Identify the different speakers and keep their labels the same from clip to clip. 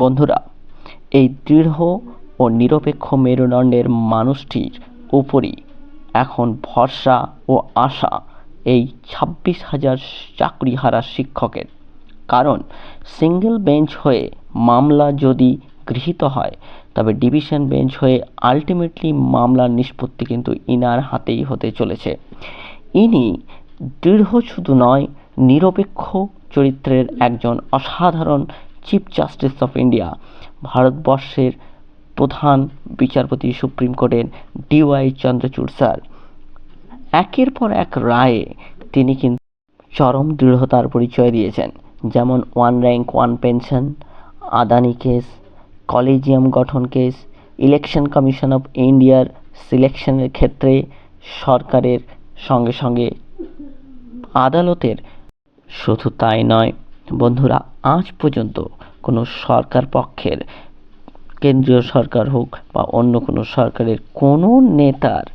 Speaker 1: বন্ধুরা, এই দৃঢ় ও নিরপেক্ষ মেরুদণ্ডের মানুষটির উপরই এখন ভরসা ও আশা এই ছাব্বিশ হাজার চাকরিহারা শিক্ষকের। কারণ সিঙ্গেল বেঞ্চ হয়ে মামলা যদি গৃহীত হয়, তবে ডিভিশন বেঞ্চ হয়ে আলটিমেটলি মামলার নিষ্পত্তি কিন্তু ইনার হাতেই হতে চলেছে। ইনি দৃঢ় শুধু নয়, নিরপেক্ষ চরিত্রের একজন অসাধারণ চিফ জাস্টিস অফ ইন্ডিয়া ভারতবর্ষের প্রধান বিচারপতি সুপ্রিম কোর্টের ডিওয়াই চন্দ্রচূড় স্যার একের পর এক রায়ে তিনি কিন্তু চরম দৃঢ়তার পরিচয় দিয়েছেন। যেমন one rank one pension Adani case collegium গঠন কেস ইলেকশন কমিশন অফ ইন্ডিয়ার সিলেকশনের ক্ষেত্রে সরকারের সঙ্গে সঙ্গে আদালতের শুধু তাই নয় বন্ধুরা, আজ পর্যন্ত কোনো সরকার পক্ষের, কেন্দ্রীয় সরকার হোক বা অন্য কোনো সরকারের কোনো নেতার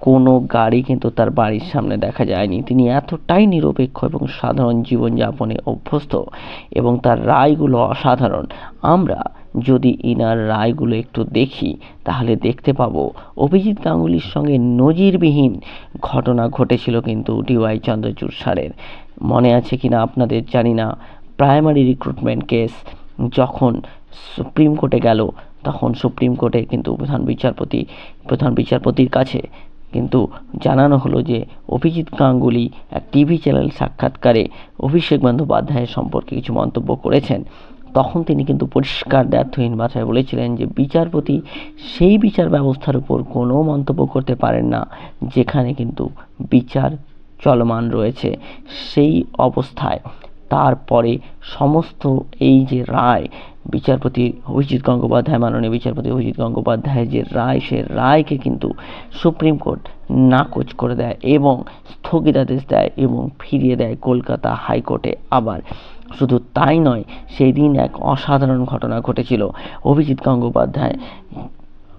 Speaker 1: কোনো গাড়ি কিন্তু তার বাড়ির সামনে দেখা যায়নি। তিনি এতটাই নিরপেক্ষ এবং সাধারণ জীবনযাপনে অভ্যস্ত এবং তার রায়গুলো অসাধারণ। আমরা যদি ইনার রায়গুলো একটু দেখি, তাহলে দেখতে পাবো অভিজিৎ গাঙ্গুলির সঙ্গে নজিরবিহীন ঘটনা ঘটেছিল কিন্তু ডিওয়াই চন্দ্রচূড় স্যারের মনে আছে কিনা আপনাদের জানি না। প্রাইমারি রিক্রুটমেন্ট কেস যখন সুপ্রিম কোর্টে গেল, তখন সুপ্রিম কোর্টে কিন্তু প্রধান বিচারপতি, প্রধান বিচারপতির কাছে কিন্তু জানানো হলো যে অভিজিৎ গাঙ্গুলি এক টিভি চ্যানেল সাক্ষাৎকারে অভিষেক বন্দ্যোপাধ্যায়ের সম্পর্কে কিছু মন্তব্য করেছেন। তখন তিনি কিন্তু পরিষ্কার দ্ব্যর্থহীন ভাষায় বলেছিলেন যে বিচারপতি সেই বিচার ব্যবস্থার উপর কোনো মন্তব্য করতে পারেন না, যেখানে কিন্তু বিচার চলমান রয়েছে। সেই অবস্থায় তারপরে সমস্ত এই যে রায়, বিচারপতি অভিজিৎ গঙ্গোপাধ্যায়, মাননীয় বিচারপতি অভিজিৎ গঙ্গোপাধ্যায়ের যে রায়, সে রায়কে কিন্তু সুপ্রিম কোর্ট নাকচ করে দেয় এবং স্থগিতাদেশ দেয় এবং ফিরিয়ে দেয় কলকাতা হাইকোর্টে। আবার শুধু তাই নয় সেই দিন এক অসাধারণ ঘটনা ঘটেছিল। অভিজিৎ গঙ্গোপাধ্যায়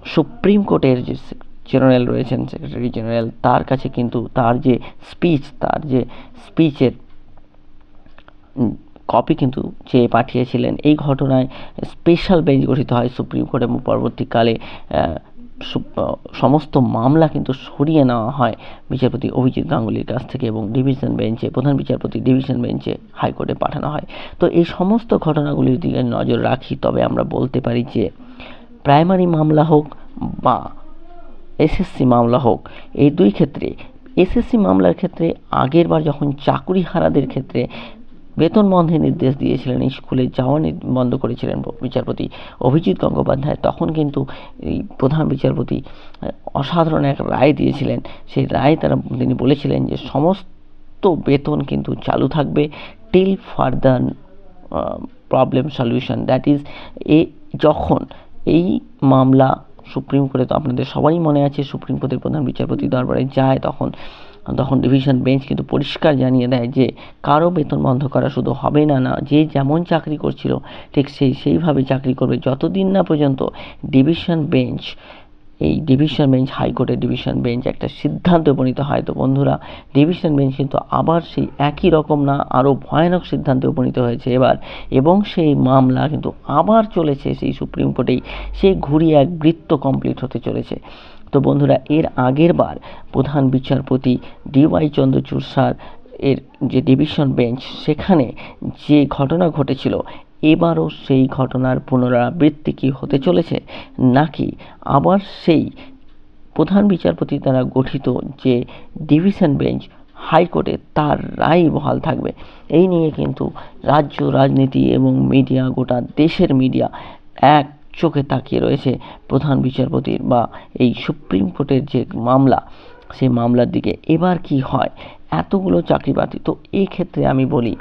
Speaker 1: সুপ্রিম কোর্টের যে জেনারেল রয়েছেন সেক্রেটারি জেনারেল। তার কাছে কিন্তু তার যে স্পিচ তার যে স্পিচের কপি কিন্তু চেয়ে পাঠিয়েছিলেন। এই ঘটনায় স্পেশাল বেঞ্চ গঠিত হয় সুপ্রিম কোর্ট এবং পরবর্তীকালে সমস্ত মামলা কিন্তু সরিয়ে নেওয়া হয় বিচারপতি অভিজিৎ গাঙ্গুলির কাছ থেকে এবং ডিভিশন বেঞ্চে প্রধান বিচারপতি ডিভিশন বেঞ্চে হাইকোর্টে পাঠানো হয়। তো এই সমস্ত ঘটনাগুলির দিকে নজর রাখি, তবে আমরা বলতে পারি যে প্রাইমারি মামলা হোক বা এসএসসি মামলা হোক, এই দুই ক্ষেত্রে এসএসসি মামলার ক্ষেত্রে, আগের বার যখন চাকুরি হারাদের ক্ষেত্রে বেতন বন্ধের নির্দেশ দিয়েছিলেন স্কুলে যাওয়া বন্ধ করেছিলেন বিচারপতি অভিজিৎ গঙ্গোপাধ্যায়, তখন কিন্তু এই প্রধান বিচারপতি অসাধারণ এক রায় দিয়েছিলেন। সেই রায় তারা, তিনি বলেছিলেন যে সমস্ত বেতন কিন্তু চালু থাকবে till further problem solution that is a, যখন এই মামলা সুপ্রিম কোর্টে তো আপনাদের সবাই মনে আছে, সুপ্রিম কোর্টের প্রধান বিচারপতি দরবারে যায়, তখন তখন ডিভিশন বেঞ্চ কিন্তু পরিষ্কার জানিয়ে দেয় যে কারও বেতন বন্ধ করা শুধু হবে না না, যে যেমন চাকরি করছিল, ঠিক সেই, সেইভাবে চাকরি করবে। যতদিন না পর্যন্ত ডিভিশন বেঞ্চ এই ডিভিশন বেঞ্চ হাইকোর্টের ডিভিশন বেঞ্চ একটা সিদ্ধান্তে উপনীত হয়। তো বন্ধুরা ডিভিশন বেঞ্চ কিন্তু আবার সেই একই রকম না, আরও ভয়ানক সিদ্ধান্তে উপনীত হয়েছে। এবার এবং সেই মামলা কিন্তু আবার চলেছে সেই সুপ্রিম কোর্টেই। সেই ঘুরিয়ে এক বৃত্ত কমপ্লিট হতে চলেছে। তো বন্ধুরা, এর আগের বার প্রধান বিচারপতি ডিওয়াই চন্দ্রচূড় স্যার এর যে ডিভিশন বেঞ্চ সেখানে যে ঘটনা ঘটেছিল এবারও সেই ঘটনার পুনরাবৃত্তি কি হতে চলেছে, নাকি আবার সেই প্রধান বিচারপতি দ্বারা গঠিত যে ডিভিশন বেঞ্চ, হাইকোর্টে তার রায় বহাল থাকবে? এই নিয়ে কিন্তু রাজ্য রাজনীতি এবং মিডিয়া, গোটা দেশের মিডিয়া এক চোখে তাকিয়ে রয়েছে প্রধান বিচারপতির বা এই সুপ্রিম কোর্টের যে মামলা, সেই মামলার দিকে। এবার কি হয়? এতগুলো চাকরি বাতি তো এই ক্ষেত্রে আমি বলি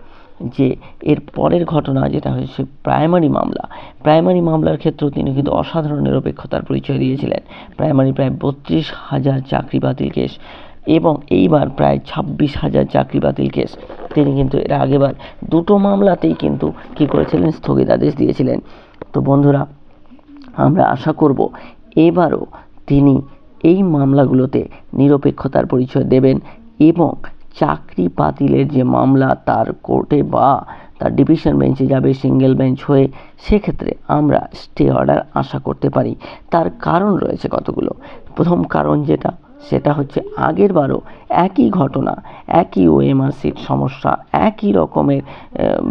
Speaker 1: যে এর পরের ঘটনা যেটা হয়েছে প্রাইমারি মামলা। প্রাইমারি মামলার ক্ষেত্রেও তিনি কিন্তু অসাধারণ নিরপেক্ষতার পরিচয় দিয়েছিলেন। প্রাইমারি প্রায় বত্রিশ হাজার চাকরি বাতিল কেস এবং এইবার প্রায় ছাব্বিশ হাজার চাকরি বাতিল কেস। তিনি কিন্তু এর আগেবার দুটো মামলাতেই কিন্তু কী করেছিলেন, স্থগিতাদেশ দিয়েছিলেন। তো বন্ধুরা, আমরা আশা করব এবারও তিনি এই মামলাগুলোতে নিরপেক্ষতার পরিচয় দেবেন এবং চাকরি বাতিলের যে মামলা তার কোর্টে বা তার ডিভিশন বেঞ্চে যাবে সিঙ্গেল বেঞ্চ হয়ে, সেক্ষেত্রে আমরা স্টে অর্ডার আশা করতে পারি। তার কারণ রয়েছে কতগুলো? প্রথম কারণ যেটা, সেটা হচ্ছে আগের বারও একই ঘটনা, একই ওএমআর সিট সমস্যা, একই রকমের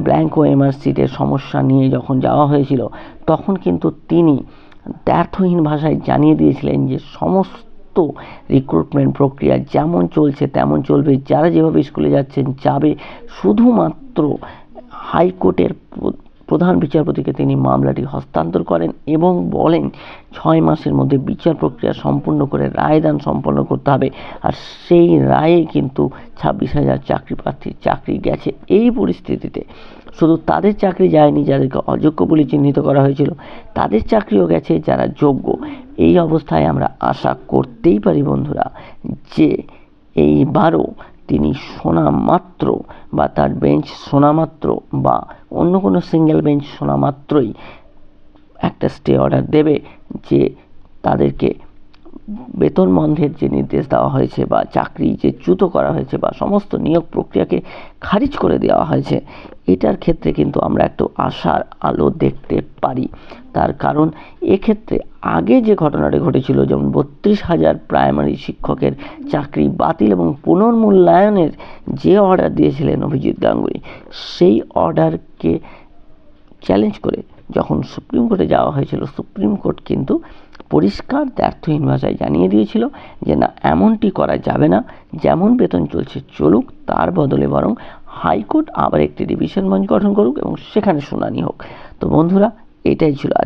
Speaker 1: ব্ল্যাঙ্ক ওএমআর সিটের সমস্যা নিয়ে যখন যাওয়া হয়েছিল, তখন কিন্তু তিনি দ্ব্যর্থহীন ভাষায় জানিয়ে দিয়েছিলেন যে সমস্ত রিক্রুটমেন্ট প্রক্রিয়া যেমন চলছে তেমন চলবে। যারা যেভাবে স্কুলে যাচ্ছেন যাবে শুধুমাত্র হাইকোর্টের প্রধান বিচারপতিকে তিনি মামলাটি হস্তান্তর করেন এবং বলেন, ছয় মাসের মধ্যে বিচার প্রক্রিয়া সম্পূর্ণ করে রায়দান সম্পন্ন করতে হবে। আর সেই রায়ে কিন্তু ছাব্বিশ হাজার চাকরি প্রার্থীর চাকরি গেছে। এই পরিস্থিতিতে শুধু তাদের চাকরি যায়নি যাদেরকে অযোগ্য বলে চিহ্নিত করা হয়েছিল, তাদের চাকরিও গেছে যারা যোগ্য। এই অবস্থায় আমরা আশা করতেই পারি বন্ধুরা যে এইবারও তিনি শোনা মাত্র বা তার বেঞ্চ শোনা মাত্র বা অন্য কোনো সিঙ্গেল বেঞ্চ শোনা মাত্রই একটা স্টে অর্ডার দেবে যে তাদেরকে বেতন বন্ধের যে নির্দেশ দেওয়া হয়েছে বা চাকরি যে চ্যুত করা হয়েছে বা সমস্ত নিয়োগ প্রক্রিয়াকে খারিজ করে দেওয়া হয়েছে, এটার ক্ষেত্রে কিন্তু আমরা একটু আশার আলো দেখতে পারি। তার কারণ, এক্ষেত্রে আগে যে ঘটনাটি ঘটেছিল, যেমন বত্রিশ হাজার প্রাইমারি শিক্ষকের চাকরি বাতিল এবং পুনর্মূল্যায়নের যে অর্ডার দিয়েছিলেন অভিজিৎ গাঙ্গুলি, সেই অর্ডারকে চ্যালেঞ্জ করে যখন সুপ্রিম কোর্টে যাওয়া হয়েছিল, সুপ্রিম কোর্ট কিন্তু পরিষ্কার দ্ব্যর্থহীন ভাষায় জানিয়ে দিয়েছিল যে, না, এমনটি করা যাবে না। যেমন বেতন চলছে, চলুক, তার বদলে বরং হাইকোর্ট আবার একটি ডিভিশন বেঞ্চ গঠন করুক এবং সেখানে শুনানি হোক। তো বন্ধুরা, এটাই ছিল আজকে